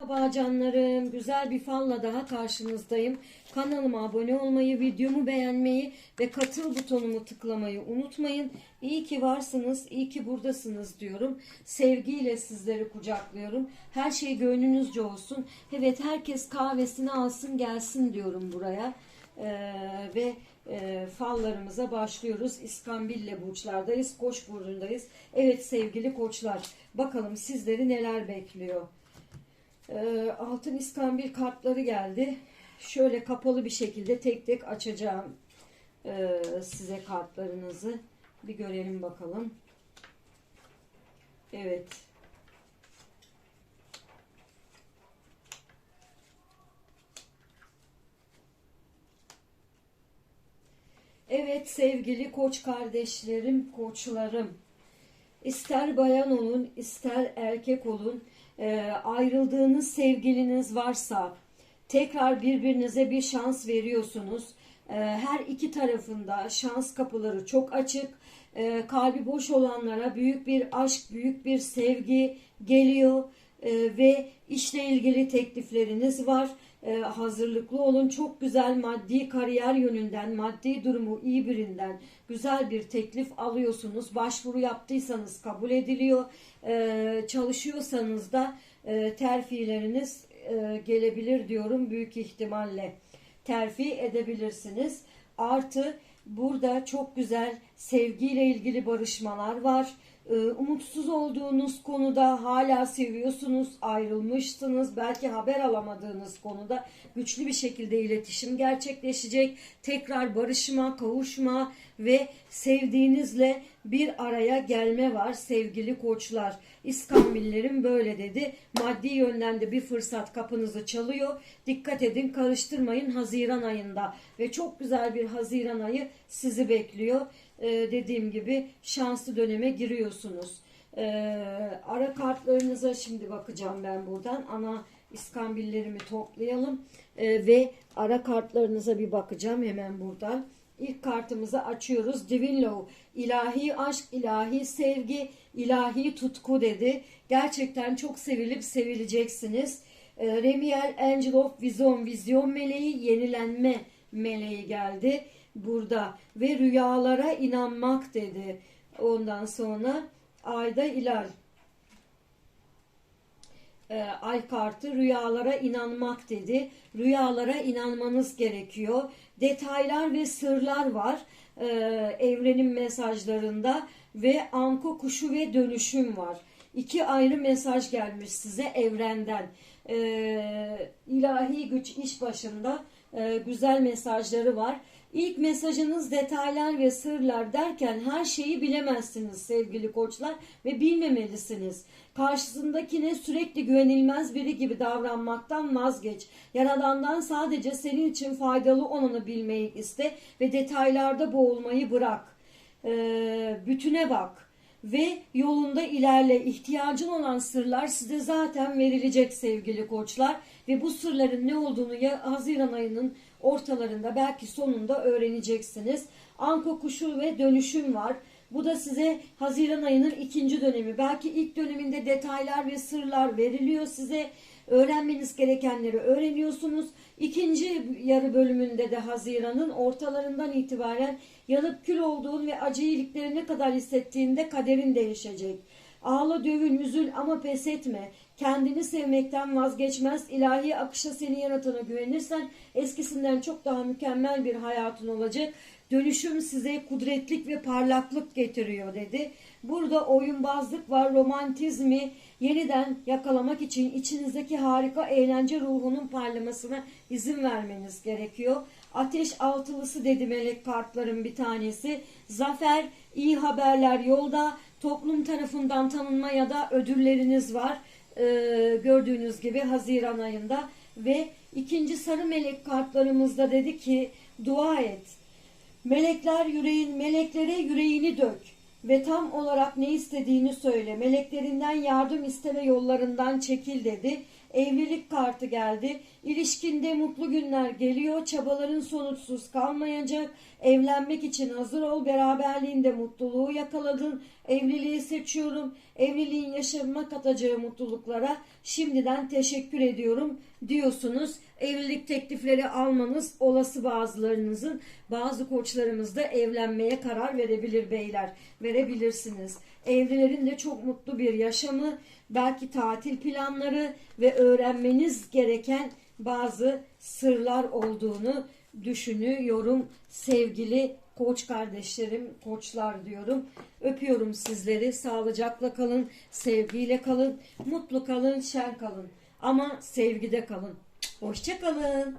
Merhaba canlarım. Güzel bir falla daha karşınızdayım. Kanalıma abone olmayı, videomu beğenmeyi ve katıl butonumu tıklamayı unutmayın. İyi ki varsınız, iyi ki buradasınız diyorum. Sevgiyle sizleri kucaklıyorum. Her şey gönlünüzce olsun. Evet herkes kahvesini alsın gelsin diyorum buraya. Ee, ve e, fallarımıza başlıyoruz. İskambille burçlardayız, Koç burcundayız. Evet sevgili koçlar, bakalım sizleri neler bekliyor. Ee, altın iskambil kartları geldi. Şöyle kapalı bir şekilde tek tek açacağım ee, size kartlarınızı. Bir görelim bakalım. Evet. Evet sevgili koç kardeşlerim, koçlarım. İster bayan olun, ister erkek olun, e, ayrıldığınız sevgiliniz varsa tekrar birbirinize bir şans veriyorsunuz. E, her iki tarafında şans kapıları çok açık. E, kalbi boş olanlara büyük bir aşk, büyük bir sevgi geliyor E, ve işle ilgili teklifleriniz var. E, hazırlıklı olun. Çok güzel maddi kariyer yönünden, maddi durumu iyi birinden güzel bir teklif alıyorsunuz. Başvuru yaptıysanız kabul ediliyor. E, çalışıyorsanız da e, terfileriniz e, gelebilir diyorum büyük ihtimalle. Terfi edebilirsiniz. Artı burada çok güzel sevgiyle ilgili barışmalar var. Ee, umutsuz olduğunuz konuda hala seviyorsunuz, ayrılmışsınız, belki haber alamadığınız konuda güçlü bir şekilde iletişim gerçekleşecek. Tekrar barışma, kavuşma ve sevdiğinizle bir araya gelme var sevgili koçlar. İskambillerim böyle dedi. Maddi yönden de bir fırsat kapınızı çalıyor. Dikkat edin karıştırmayın Haziran ayında ve çok güzel bir Haziran ayı sizi bekliyor. Ee, dediğim gibi şanslı döneme giriyorsunuz. Ee, ara kartlarınıza şimdi bakacağım ben buradan. Ana iskambillerimi toplayalım Ee, ve ara kartlarınıza bir bakacağım hemen buradan. İlk kartımızı açıyoruz. Divine Love, ilahi aşk, ilahi sevgi, ilahi tutku dedi. Gerçekten çok sevilip sevileceksiniz. Remiel Angel of Vision, vizyon meleği, yenilenme meleği geldi burada ve rüyalara inanmak dedi. Ondan sonra ayda ilal e, ay kartı rüyalara inanmak dedi. Rüyalara inanmanız gerekiyor. Detaylar ve sırlar var e, evrenin mesajlarında ve anko kuşu ve dönüşüm var. İki ayrı mesaj gelmiş size evrenden. E, ilahi güç iş başında e, güzel mesajları var. İlk mesajınız detaylar ve sırlar derken her şeyi bilemezsiniz sevgili koçlar ve bilmemelisiniz. Karşısındakine sürekli güvenilmez biri gibi davranmaktan vazgeç. Yaradandan sadece senin için faydalı olanı bilmeyi iste ve detaylarda boğulmayı bırak. Ee, bütüne bak ve yolunda ilerle. İhtiyacın olan sırlar size zaten verilecek sevgili koçlar ve bu sırların ne olduğunu ya Haziran ayının ortalarında belki sonunda öğreneceksiniz. Anko kuşu ve dönüşüm var. Bu da size Haziran ayının ikinci dönemi. Belki ilk döneminde detaylar ve sırlar veriliyor size. Öğrenmeniz gerekenleri öğreniyorsunuz. İkinci yarı bölümünde de Haziran'ın ortalarından itibaren yanıp kül olduğun ve acı iyilikleri ne kadar hissettiğinde kaderin değişecek. Ağla dövün üzül ama pes etme. Kendini sevmekten vazgeçmez. ilahi akışa seni yaratana güvenirsen eskisinden çok daha mükemmel bir hayatın olacak. Dönüşüm size kudretlik ve parlaklık getiriyor dedi. Burada oyunbazlık var, romantizmi yeniden yakalamak için içinizdeki harika eğlence ruhunun parlamasına izin vermeniz gerekiyor. Ateş altılısı dedi melek kartların bir tanesi. Zafer, iyi haberler yolda. Toplum tarafından tanınma ya da ödülleriniz var. Ee, gördüğünüz gibi Haziran ayında ve ikinci sarı melek kartlarımızda dedi ki dua et. Melekler yüreğin meleklere yüreğini dök ve tam olarak ne istediğini söyle. Meleklerinden yardım isteme yollarından çekil dedi. Evlilik kartı geldi. İlişkinde mutlu günler geliyor. Çabaların sonuçsuz kalmayacak. Evlenmek için hazır ol. Beraberliğinde mutluluğu yakaladın. Evliliği seçiyorum. Evliliğin yaşama katacağı mutluluklara şimdiden teşekkür ediyorum diyorsunuz. Evlilik teklifleri almanız olası bazılarınızın bazı koçlarımız da evlenmeye karar verebilir beyler. Verebilirsiniz. Evlilerin de çok mutlu bir yaşamı, belki tatil planları ve öğrenmeniz gereken bazı sırlar olduğunu düşünüyorum sevgili koç kardeşlerim, koçlar diyorum. Öpüyorum sizleri. Sağlıcakla kalın, sevgiyle kalın, mutlu kalın, şen kalın. Ama sevgide kalın. Hoşça kalın.